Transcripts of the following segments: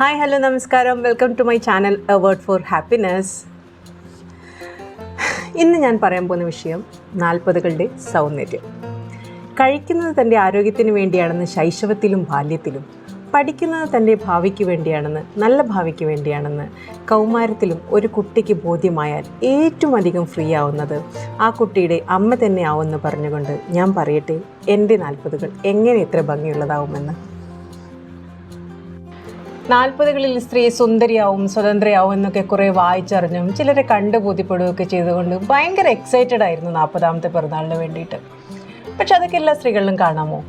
Hi hello നമസ്കാരം. Welcome to my channel a word for happiness ഇന്ന് ഞാൻ പറയാൻ പോകുന്ന വിഷയം നാൽപ്പതുകളുടെ സൗന്ദര്യം. കഴിക്കുന്നത് തന്റെ ആരോഗ്യത്തിന് വേണ്ടിയാണെന്ന് ശൈശവത്തിലും ബാല്യത്തിലും പഠിക്കുന്നത് തന്റെ ഭാവിക്ക് വേണ്ടിയാണെന്ന് നല്ല ഭാവിക്ക് വേണ്ടിയാണെന്ന് കൗമാരത്തിലും ഒരു കുട്ടിക്ക് ബോധ്യമായാൽ ഏറ്റവും അധികം ഫ്രീ ആവുന്നത് ആ കുട്ടിയുടെ അമ്മ തന്നെ ആവുമെന്ന് പറഞ്ഞുകൊണ്ട് ഞാൻ പറയട്ടെ എന്റെ നാൽപ്പതുകൾ എങ്ങനെ ഇത്ര ഭംഗിയുള്ളതാവുമെന്ന്. നാൽപ്പതുകളിൽ സ്ത്രീ സുന്ദരിയാവും സ്വതന്ത്രയാവും എന്നൊക്കെ കുറേ വായിച്ചറിഞ്ഞും ചിലരെ കണ്ടു ബോധ്യപ്പെടുകയൊക്കെ ചെയ്തുകൊണ്ട് ഭയങ്കര എക്സൈറ്റഡ് ആയിരുന്നു നാൽപ്പതാമത്തെ പിറന്നാളിന് വേണ്ടിയിട്ട്. പക്ഷെ അതൊക്കെ എല്ലാ സ്ത്രീകളിലും കാണാമോ?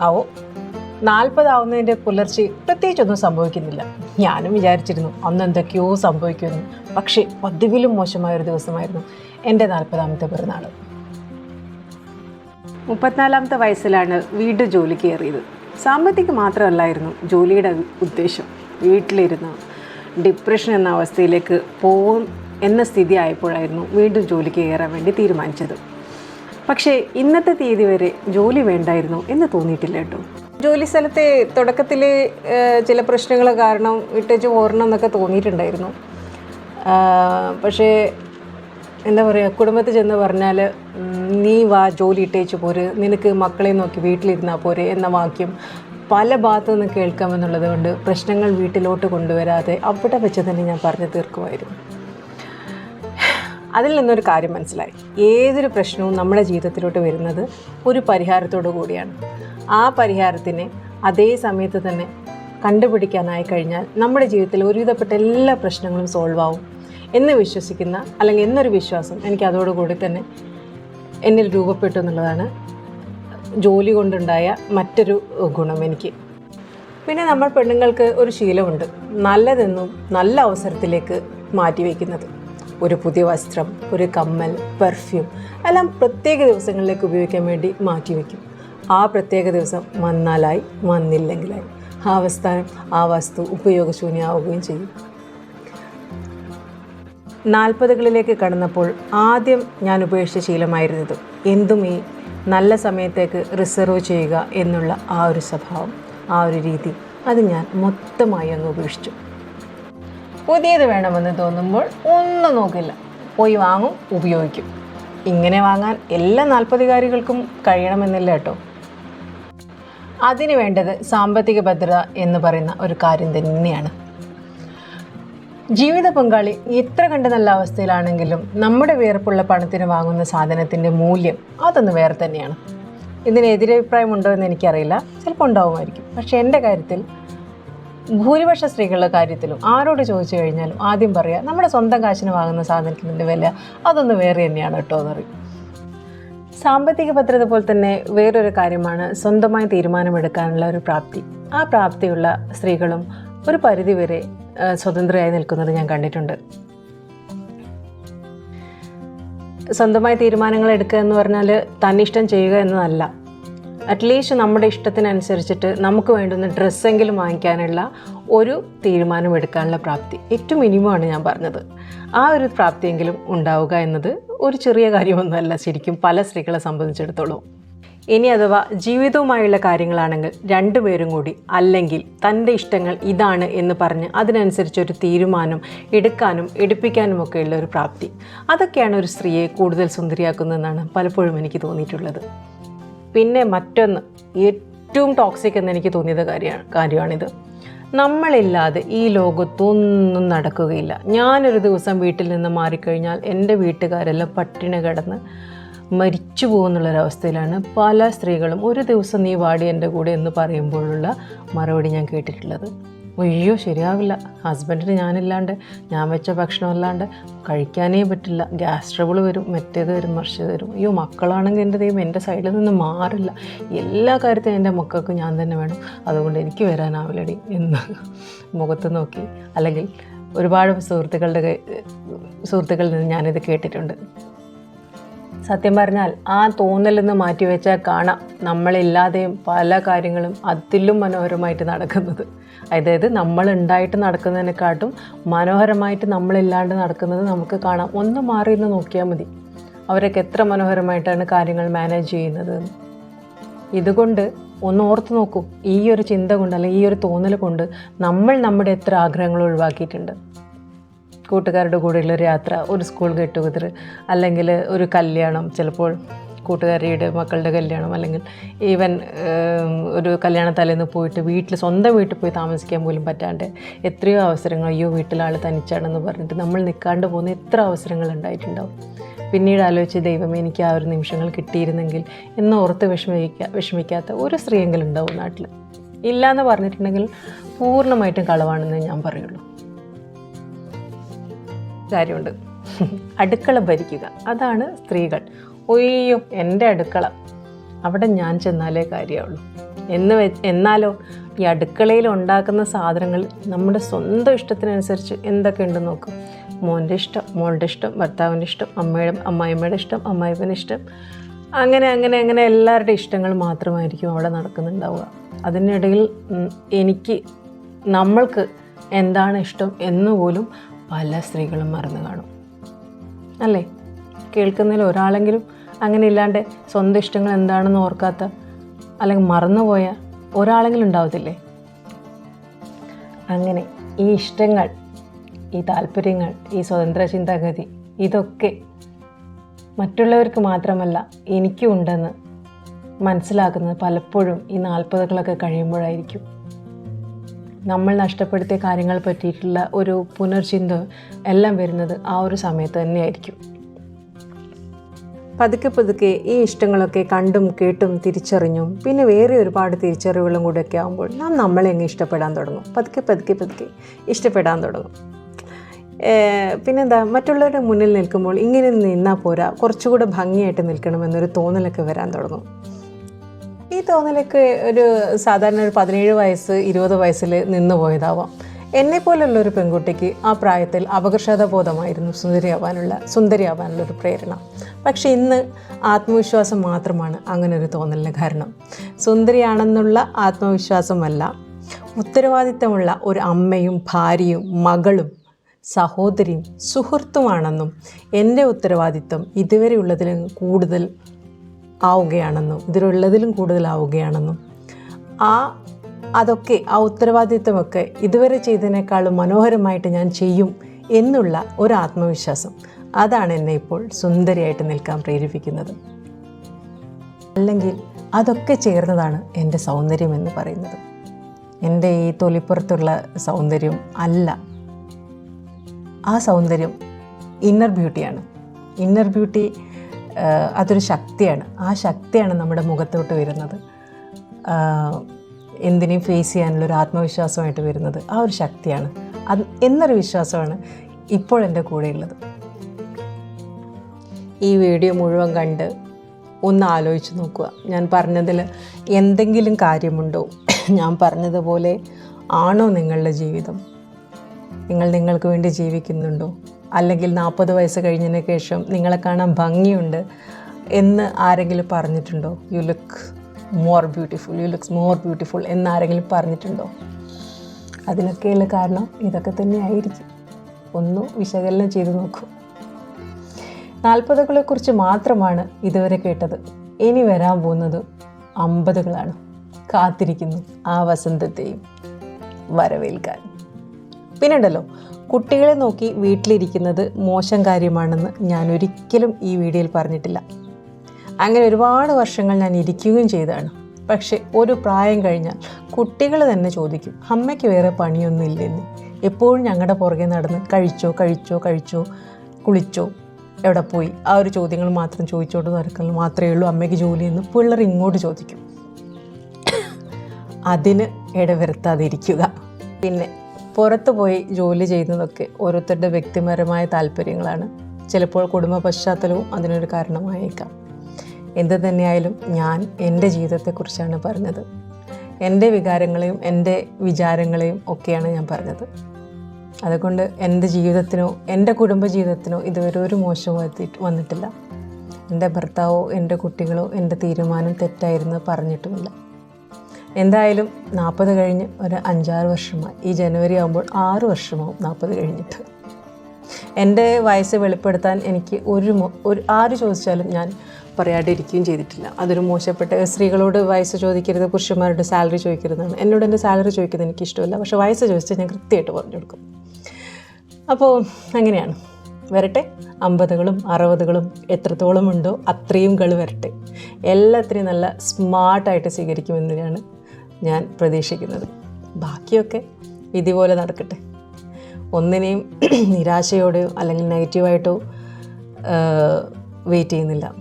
ആവോ? നാൽപ്പതാവുന്നതിന്റെ പുലർച്ചെ പ്രത്യേകിച്ചൊന്നും സംഭവിക്കുന്നില്ല. ഞാനും വിചാരിച്ചിരുന്നു അന്ന് എന്തൊക്കെയോ സംഭവിക്കുമെന്ന് പക്ഷേ പതിവിലും മോശമായൊരു ദിവസമായിരുന്നു എന്റെ നാൽപ്പതാമത്തെ പിറന്നാൾ മുപ്പത്തിനാലാമത്തെ വയസ്സിലാണ് വീട് ജോലി കയറിയത്. സാമ്പത്തികം മാത്രമല്ലായിരുന്നു ജോലിയുടെ ഉദ്ദേശം. വീട്ടിലിരുന്ന് ഡിപ്രഷൻ എന്ന അവസ്ഥയിലേക്ക് പോകും എന്ന സ്ഥിതി ആയപ്പോഴായിരുന്നു വീണ്ടും ജോലിക്ക് കയറാൻ വേണ്ടി തീരുമാനിച്ചത്. പക്ഷേ ഇന്നത്തെ തീയതി വരെ ജോലി വേണ്ടായിരുന്നു എന്ന് തോന്നിയിട്ടില്ല കേട്ടോ. ജോലി സ്ഥലത്തെ തുടക്കത്തിൽ ചില പ്രശ്നങ്ങൾ കാരണം വിട്ടേച്ച് പോരണം എന്നൊക്കെ തോന്നിയിട്ടുണ്ടായിരുന്നു. പക്ഷേ എന്താ പറയുക കുടുംബത്തിൽ ചെന്ന് പറഞ്ഞാൽ നീ വാ ജോലി ഇട്ടേച്ച് പോര് നിനക്ക് മക്കളെ നോക്കി വീട്ടിലിരുന്നാൽ പോരെ എന്ന വാക്യം പല ഭാഗത്തു നിന്ന് കേൾക്കാമെന്നുള്ളത് കൊണ്ട് പ്രശ്നങ്ങൾ വീട്ടിലോട്ട് കൊണ്ടുവരാതെ അവിടെ വെച്ച് തന്നെ ഞാൻ പറഞ്ഞു തീർക്കുമായിരുന്നു. അതിൽ നിന്നൊരു കാര്യം മനസ്സിലായി. ഏതൊരു പ്രശ്നവും നമ്മുടെ ജീവിതത്തിലോട്ട് വരുന്നത് ഒരു പരിഹാരത്തോടു കൂടിയാണ്. ആ പരിഹാരത്തിനെ അതേ സമയത്ത് തന്നെ കണ്ടുപിടിക്കാനായി കഴിഞ്ഞാൽ നമ്മുടെ ജീവിതത്തിൽ ഒരുവിധപ്പെട്ട എല്ലാ പ്രശ്നങ്ങളും സോൾവ് ആവും. എന്ന് വിശ്വസിക്കുന്ന അല്ലെങ്കിൽ എന്നൊരു വിശ്വാസം എനിക്ക് അതോടുകൂടി തന്നെ എന്നിൽ രൂപപ്പെട്ടു എന്നുള്ളതാണ് ജോലി കൊണ്ടുണ്ടായ മറ്റൊരു ഗുണം എനിക്ക്. പിന്നെ നമ്മൾ പെണ്ണുങ്ങൾക്ക് ഒരു ശീലമുണ്ട്. നല്ലതെന്നും നല്ല അവസരത്തിലേക്ക് മാറ്റിവെക്കുന്നത് ഒരു പുതിയ വസ്ത്രം ഒരു കമ്മൽ പെർഫ്യൂം എല്ലാം പ്രത്യേക ദിവസങ്ങളിലേക്ക് ഉപയോഗിക്കാൻ വേണ്ടി മാറ്റിവെക്കും ആ പ്രത്യേക ദിവസം വന്നാലായി വന്നില്ലെങ്കിലായി. ആ അവസ്ഥാനം ആ വസ്തു ഉപയോഗശൂന്യമാവുകയും ചെയ്യും. നാൽപ്പതുകളിലേക്ക് കടന്നപ്പോൾ ആദ്യം ഞാൻ ഉപേക്ഷിച്ച ശീലമായിരുന്നത് എന്തും ഈ നല്ല സമയത്തേക്ക് റിസർവ് ചെയ്യുക എന്നുള്ള ആ ഒരു സ്വഭാവം ആ ഒരു രീതി അത് ഞാൻ മൊത്തമായി അങ്ങ് ഉപേക്ഷിച്ചു. പുതിയത് വേണമെന്ന് തോന്നുമ്പോൾ ഒന്നും നോക്കില്ല. പോയി വാങ്ങും ഉപയോഗിക്കും. ഇങ്ങനെ വാങ്ങാൻ എല്ലാ നാൽപ്പതുകാരികൾക്കും കഴിയണമെന്നില്ല കേട്ടോ. അതിന് വേണ്ടത് സാമ്പത്തിക ഭദ്രത എന്ന് പറയുന്ന ഒരു കാര്യം തന്നെയാണ്. ജീവിത പങ്കാളി എത്ര കണ്ട നല്ല അവസ്ഥയിലാണെങ്കിലും നമ്മുടെ വിയർപ്പുള്ള പണത്തിന് വാങ്ങുന്ന സാധനത്തിന്റെ മൂല്യം അതൊന്ന് വേറെ തന്നെയാണ്. ഇതിന് എതിരഭിപ്രായം ഉണ്ടോ എന്ന് എനിക്കറിയില്ല. ചിലപ്പോൾ ഉണ്ടാവുമായിരിക്കും. പക്ഷേ എന്റെ കാര്യത്തിൽ ഭൂരിപക്ഷ സ്ത്രീകളുടെ കാര്യത്തിലും ആരോട് ചോദിച്ചു കഴിഞ്ഞാലും ആദ്യം പറയുക നമ്മുടെ സ്വന്തം കാശിന് വാങ്ങുന്ന സാധനത്തിന്റെ വില അതൊന്ന് വേറെ തന്നെയാണ് കേട്ടോ എന്ന് പറയും. സാമ്പത്തിക ഭദ്രത പോലെ തന്നെ വേറൊരു കാര്യമാണ് സ്വന്തമായി തീരുമാനമെടുക്കാനുള്ള ഒരു പ്രാപ്തി. ആ പ്രാപ്തിയുള്ള സ്ത്രീകളും ഒരു പരിധിവരെ സ്വതന്ത്രയായി നിൽക്കുന്നത് ഞാൻ കണ്ടിട്ടുണ്ട്. സ്വന്തമായി തീരുമാനങ്ങൾ എടുക്കുക എന്ന് പറഞ്ഞാൽ തന്നിഷ്ടം ചെയ്യുക എന്നതല്ല. അറ്റ്ലീസ്റ്റ് നമ്മുടെ ഇഷ്ടത്തിനനുസരിച്ചിട്ട് നമുക്ക് വേണ്ടുന്ന ഡ്രസ്സെങ്കിലും വാങ്ങിക്കാനുള്ള ഒരു തീരുമാനം എടുക്കാനുള്ള പ്രാപ്തി. ഏറ്റവും മിനിമമാണ് ഞാൻ പറഞ്ഞത്. ആ ഒരു പ്രാപ്തിയെങ്കിലും ഉണ്ടാവുക എന്നത് ഒരു ചെറിയ കാര്യമൊന്നുമല്ല ശരിക്കും പല സ്ത്രീകളെ സംബന്ധിച്ചിടത്തോളം. ഇനി അഥവാ ജീവിതവുമായുള്ള കാര്യങ്ങളാണെങ്കിൽ രണ്ടുപേരും കൂടി അല്ലെങ്കിൽ തന്റെ ഇഷ്ടങ്ങൾ ഇതാണ് എന്ന് പറഞ്ഞ് അതിനനുസരിച്ചൊരു തീരുമാനം എടുക്കാനും എടുപ്പിക്കാനും ഒക്കെയുള്ള ഒരു പ്രാപ്തി. അതൊക്കെയാണ് ഒരു സ്ത്രീയെ കൂടുതൽ സുന്ദരിയാക്കുന്നതെന്നാണ് പലപ്പോഴും എനിക്ക് തോന്നിയിട്ടുള്ളത്. പിന്നെ മറ്റൊന്ന് ഏറ്റവും ടോക്സിക് എന്ന് എനിക്ക് തോന്നിയത് കാര്യമാണ് കാര്യമാണിത്. നമ്മളില്ലാതെ ഈ ലോകത്തൊന്നും നടക്കുകയില്ല. ഞാനൊരു ദിവസം വീട്ടിൽ നിന്ന് മാറിക്കഴിഞ്ഞാൽ എന്റെ വീട്ടുകാരെല്ലാം പട്ടിണി കിടന്ന് മരിച്ചു പോകുന്നുള്ളൊരവസ്ഥയിലാണ് പല സ്ത്രീകളും ഒരു ദിവസം നീ വാടി എന്റെ കൂടെ എന്ന് പറയുമ്പോഴുള്ള മറുപടി ഞാൻ കേട്ടിട്ടുള്ളത്. അയ്യോ ശരിയാവില്ല. ഹസ്ബൻഡിന് ഞാനില്ലാണ്ട് ഞാൻ വെച്ച ഭക്ഷണം അല്ലാണ്ട് കഴിക്കാനേ പറ്റില്ല. ഗ്യാസ് ട്രബിൾ വരും മറ്റേത് വരും മറിച്ചത് വരും. അയ്യോ മക്കളാണെങ്കിൽ എന്റെ ദൈവം എന്റെ സൈഡിൽ നിന്ന് മാറില്ല. എല്ലാ കാര്യത്തിനും എന്റെ മക്കൾക്ക് ഞാൻ തന്നെ വേണം. അതുകൊണ്ട് എനിക്ക് വരാനാവില്ലടി എന്ന് മുഖത്ത് നോക്കി. അല്ലെങ്കിൽ ഒരുപാട് സുഹൃത്തുക്കളുടെ സുഹൃത്തുക്കളിൽ നിന്ന് ഞാനിത് കേട്ടിട്ടുണ്ട്. സത്യം പറഞ്ഞാൽ ആ തോന്നലെന്ന് മാറ്റിവെച്ചാൽ കാണാം. നമ്മളില്ലാതെയും പല കാര്യങ്ങളും അതിലും മനോഹരമായിട്ട് നടക്കുന്നത്. അതായത് നമ്മൾ ഉണ്ടായിട്ട് നടക്കുന്നതിനെക്കാട്ടും മനോഹരമായിട്ട് നമ്മളില്ലാണ്ട് നടക്കുന്നത് നമുക്ക് കാണാം. ഒന്ന് മാറി നിന്ന് നോക്കിയാൽ മതി. അവരൊക്കെ എത്ര മനോഹരമായിട്ടാണ് കാര്യങ്ങൾ മാനേജ് ചെയ്യുന്നത്. ഇതുകൊണ്ട് ഒന്ന് ഓർത്ത് നോക്കൂ. ഈ ഒരു ചിന്ത കൊണ്ട് അല്ലെങ്കിൽ ഈ ഒരു തോന്നൽ കൊണ്ട് നമ്മൾ നമ്മുടെ എത്ര ആഗ്രഹങ്ങൾ ഒഴിവാക്കിയിട്ടുണ്ട്. കൂട്ടുകാരുടെ കൂടെയുള്ള യാത്ര ഒരു സ്കൂൾ ഗെറ്റ് അല്ലെങ്കിൽ ഒരു കല്യാണം ചിലപ്പോൾ കൂട്ടുകാരിയുടെ മക്കളുടെ കല്യാണം അല്ലെങ്കിൽ ഈവൻ ഒരു കല്യാണ തലേന്ന് പോയിട്ട് വീട്ടിൽ സ്വന്തം വീട്ടിൽ പോയി താമസിക്കാൻ പോലും പറ്റാണ്ട് എത്രയോ അവസരങ്ങൾ അയ്യോ വീട്ടിലാൾ തനിച്ചാണെന്ന് പറഞ്ഞിട്ട് നമ്മൾ നിൽക്കാണ്ട് പോകുന്ന എത്ര അവസരങ്ങൾ ഉണ്ടായിട്ടുണ്ടാവും? പിന്നീട് ആലോചിച്ച് ദൈവമേ എനിക്ക് ആ ഒരു നിമിഷങ്ങൾ കിട്ടിയിരുന്നെങ്കിൽ എന്ന് ഓർത്ത് വിഷമിക്ക വിഷമിക്കാത്ത ഒരു സ്ത്രീയെങ്കിലും ഉണ്ടാവും നാട്ടിൽ ഇല്ല എന്ന് പറഞ്ഞിട്ടുണ്ടെങ്കിൽ പൂർണമായിട്ടും കളവാണെന്ന് ഞാൻ പറയുള്ളൂ. കാര്യമുണ്ട് അടുക്കള ഭരിക്കുക. അതാണ് സ്ത്രീകൾ. ഒയ്യോ എന്റെ അടുക്കള. അവിടെ ഞാൻ ചെന്നാലേ കാര്യമുള്ളൂ. എന്ന് എന്നാലോ ഈ അടുക്കളയിൽ ഉണ്ടാക്കുന്ന സാധനങ്ങൾ നമ്മുടെ സ്വന്തം ഇഷ്ടത്തിനനുസരിച്ച് എന്തൊക്കെ ഉണ്ടെന്ന് നോക്കും. മോന്റെ ഇഷ്ടം മോളുടെ ഇഷ്ടം ഭർത്താവിന്റെ ഇഷ്ടം അമ്മയുടെ അമ്മായിമ്മയുടെ ഇഷ്ടം അമ്മായിപ്പന്റെ ഇഷ്ടം. അങ്ങനെ അങ്ങനെ അങ്ങനെ എല്ലാവരുടെ ഇഷ്ടങ്ങൾ മാത്രമായിരിക്കും അവിടെ നടക്കുന്നുണ്ടാവുക. അതിനിടയിൽ എനിക്ക് നമ്മൾക്ക് എന്താണ് ഇഷ്ടം എന്നുപോലും പല സ്ത്രീകളും മറന്നു കാണും. അല്ലേ? കേൾക്കുന്നതിൽ ഒരാളെങ്കിലും അങ്ങനെ ഇല്ലാണ്ട് സ്വന്തം ഇഷ്ടങ്ങൾ എന്താണെന്ന് ഓർക്കാത്ത അല്ലെങ്കിൽ മറന്നുപോയ ഒരാളെങ്കിലും ഉണ്ടാവത്തില്ലേ? അങ്ങനെ ഈ ഇഷ്ടങ്ങൾ ഈ താല്പര്യങ്ങൾ ഈ സ്വതന്ത്ര ചിന്താഗതി ഇതൊക്കെ മറ്റുള്ളവർക്ക് മാത്രമല്ല എനിക്കും ഉണ്ടെന്ന് മനസ്സിലാക്കുന്നത് പലപ്പോഴും ഈ നാൽപ്പതുകളൊക്കെ കഴിയുമ്പോഴായിരിക്കും. നമ്മൾ നഷ്ടപ്പെടുത്തിയ കാര്യങ്ങൾ പറ്റിയിട്ടുള്ള ഒരു പുനർചിന്ത എല്ലാം വരുന്നത് ആ ഒരു സമയത്ത് തന്നെയായിരിക്കും. പതുക്കെ പതുക്കെ ഈ ഇഷ്ടങ്ങളൊക്കെ കണ്ടും കേട്ടും തിരിച്ചറിഞ്ഞും പിന്നെ വേറെ ഒരുപാട് തിരിച്ചറിവുകളും കൂടെയൊക്കെ ആകുമ്പോൾ നാം നമ്മളെ അങ്ങ് ഇഷ്ടപ്പെടാൻ തുടങ്ങും. പതുക്കെ പതുക്കെ പതുക്കെ ഇഷ്ടപ്പെടാൻ തുടങ്ങും. പിന്നെന്താ മറ്റുള്ളവരുടെ മുന്നിൽ നിൽക്കുമ്പോൾ ഇങ്ങനെ നിന്നാൽ പോരാ കുറച്ചുകൂടെ ഭംഗിയായിട്ട് നിൽക്കണമെന്നൊരു തോന്നലൊക്കെ വരാൻ തുടങ്ങും. ഈ തോന്നലൊക്കെ ഒരു സാധാരണ ഒരു പതിനേഴ് വയസ്സ് ഇരുപത് വയസ്സിൽ നിന്ന് പോയതാവാം. എന്നെ പോലുള്ള ഒരു പെൺകുട്ടിക്ക് ആ പ്രായത്തിൽ അപകർഷതാബോധമായിരുന്നു സുന്ദരിയാവാനുള്ള സുന്ദരിയാവാനുള്ള ഒരു പ്രേരണ. പക്ഷേ ഇന്ന് ആത്മവിശ്വാസം മാത്രമാണ് അങ്ങനെ ഒരു തോന്നലിന് കാരണം. സുന്ദരിയാണെന്നുള്ള ആത്മവിശ്വാസമല്ല ഉത്തരവാദിത്തമുള്ള ഒരു അമ്മയും ഭാര്യയും മകളും സഹോദരിയും സുഹൃത്തുമാണെന്നും എന്റെ ഉത്തരവാദിത്വം ഇതുവരെ ഉള്ളതിലും കൂടുതൽ ആവുകയാണെന്നും ഇതിലുള്ളതിലും കൂടുതലാവുകയാണെന്നും. ആ അതൊക്കെ ആ ഉത്തരവാദിത്വമൊക്കെ ഇതുവരെ ചെയ്തതിനേക്കാളും മനോഹരമായിട്ട് ഞാൻ ചെയ്യും എന്നുള്ള ഒരു ആത്മവിശ്വാസം അതാണ് എന്നെ ഇപ്പോൾ സുന്ദരിയായിട്ട് നിൽക്കാൻ പ്രേരിപ്പിക്കുന്നത്. അല്ലെങ്കിൽ അതൊക്കെ ചേർന്നതാണ് എന്റെ സൗന്ദര്യം എന്ന് പറയുന്നത്. എന്റെ ഈ തൊലിപ്പുറത്തുള്ള സൗന്ദര്യം അല്ല. ആ സൗന്ദര്യം ഇന്നർ ബ്യൂട്ടിയാണ് ഇന്നർ ബ്യൂട്ടി അതൊരു ശക്തിയാണ്. ആ ശക്തിയാണ് നമ്മുടെ മുഖത്തോട്ട് വരുന്നത്. എന്തിനേയും ഫേസ് ചെയ്യാനുള്ള ഒരു ആത്മവിശ്വാസമായിട്ട് വരുന്നത് ആ ഒരു ശക്തിയാണ്. അത് എന്നൊരു വിശ്വാസമാണ് ഇപ്പോൾ എന്റെ കൂടെയുള്ളത് ഈ വീഡിയോ മുഴുവൻ കണ്ട് ഒന്ന് ആലോചിച്ച് നോക്കുക. ഞാൻ പറഞ്ഞതിൽ എന്തെങ്കിലും കാര്യമുണ്ടോ? ഞാൻ പറഞ്ഞതുപോലെ ആണോ നിങ്ങളുടെ ജീവിതം? നിങ്ങൾ നിങ്ങൾക്ക് വേണ്ടി ജീവിക്കുന്നുണ്ടോ? അല്ലെങ്കിൽ നാൽപ്പത് വയസ്സ് കഴിഞ്ഞതിന് ശേഷം നിങ്ങളെ കാണാൻ ഭംഗിയുണ്ട് എന്ന് ആരെങ്കിലും പറഞ്ഞിട്ടുണ്ടോ? You look more beautiful you looks more beautiful എന്ന് ആരെങ്കിലും പറഞ്ഞിട്ടുണ്ടോ? അതിനൊക്കെയുള്ള കാരണം ഇതൊക്കെ തന്നെ ആയിരിക്കും. ഒന്ന് വിശകലനം ചെയ്തു നോക്കൂ. നാൽപ്പതുകളെക്കുറിച്ച് മാത്രമാണ് ഇതുവരെ കേട്ടത്. ഇനി വരാൻ പോകുന്നത് അമ്പതുകളാണ്. കാത്തിരിക്കുന്നു ആ വസന്തത്തെയും വരവേൽക്കാൻ. പിന്നുണ്ടല്ലോ കുട്ടികളെ നോക്കി വീട്ടിലിരിക്കുന്നത് മോശം കാര്യമാണെന്ന് ഞാൻ ഒരിക്കലും ഈ വീഡിയോയിൽ പറഞ്ഞിട്ടില്ല. അങ്ങനെ ഒരുപാട് വർഷങ്ങൾ ഞാൻ ഇരിക്കുകയും ചെയ്തതാണ്. പക്ഷേ ഒരു പ്രായം കഴിഞ്ഞാൽ കുട്ടികൾ തന്നെ ചോദിക്കും അമ്മയ്ക്ക് വേറെ പണിയൊന്നും ഇല്ലെന്ന് എപ്പോഴും ഞങ്ങളുടെ പുറകെ നടന്ന് കഴിച്ചോ കഴിച്ചോ കഴിച്ചോ കുളിച്ചോ? എവിടെ പോയി? ആ ഒരു ചോദ്യങ്ങൾ മാത്രം ചോദിച്ചോണ്ട് നടക്കുന്നത് മാത്രമേ ഉള്ളൂ. അമ്മയ്ക്ക് ജോലിയെന്ന് പിള്ളേർ ഇങ്ങോട്ട് ചോദിക്കും. അതിന് ഇടവരുത്താതിരിക്കുക. പിന്നെ പുറത്ത് പോയി ജോലി ചെയ്യുന്നതൊക്കെ ഓരോരുത്തരുടെ വ്യക്തിപരമായ താല്പര്യങ്ങളാണ്. ചിലപ്പോൾ കുടുംബ പശ്ചാത്തലവും അതിനൊരു കാരണമായേക്കാം. എന്ത് തന്നെയായാലും ഞാൻ എന്റെ ജീവിതത്തെക്കുറിച്ചാണ് പറഞ്ഞത്. എന്റെ വികാരങ്ങളെയും എന്റെ വിചാരങ്ങളെയും ഒക്കെയാണ് ഞാൻ പറഞ്ഞത്. അതുകൊണ്ട് എന്റെ ജീവിതത്തിനോ എന്റെ കുടുംബ ജീവിതത്തിനോ ഇതുവരെ ഒരു മോശം വന്നിട്ടില്ല. എന്റെ ഭർത്താവോ എന്റെ കുട്ടികളോ എന്റെ തീരുമാനം തെറ്റായിരുന്നു പറഞ്ഞിട്ടുമില്ല. എന്തായാലും നാൽപ്പത് കഴിഞ്ഞ് ഒരു അഞ്ചാറ് വർഷമായി. ഈ ജനുവരി ആകുമ്പോൾ ആറ് വർഷമാവും നാൽപ്പത് കഴിഞ്ഞിട്ട്. എന്റെ വയസ്സ് വെളിപ്പെടുത്താൻ എനിക്ക് ഒരു ഒരു ആര് ചോദിച്ചാലും ഞാൻ പറയാണ്ടിരിക്കുകയും ചെയ്തിട്ടില്ല. അതൊരു മോശപ്പെട്ട സ്ത്രീകളോട് വയസ്സ് ചോദിക്കരുത് പുരുഷന്മാരുടെ സാലറി ചോദിക്കരുതെന്നാണ് എന്നോട് എന്റെ സാലറി ചോദിക്കുന്നത് എനിക്ക് ഇഷ്ടമല്ല പക്ഷേ വയസ്സ് ചോദിച്ചാൽ ഞാൻ കൃത്യമായിട്ട് പറഞ്ഞു കൊടുക്കും അപ്പോൾ അങ്ങനെയാണ്. വരട്ടെ അമ്പതുകളും അറുപതുകളും എത്രത്തോളം ഉണ്ടോ അത്രയും കൾ വരട്ടെ. എല്ലാത്തിനെയും നല്ല സ്മാർട്ടായിട്ട് സ്വീകരിക്കുമെന്നാണ് ഞാൻ പ്രതീക്ഷിക്കുന്നത്. ബാക്കിയൊക്കെ ഇതുപോലെ പോലെ നടക്കട്ടെ. ഒന്നിനെയും നിരാശയോടെയോ അല്ലെങ്കിൽ നെഗറ്റീവായിട്ടോ വെയിറ്റ് ചെയ്യുന്നില്ല.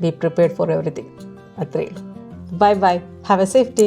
ബി പ്രിപ്പയർഡ് ഫോർ എവറിത്തിങ് അത്രയേ ഉള്ളൂ. Bye bye have a safe day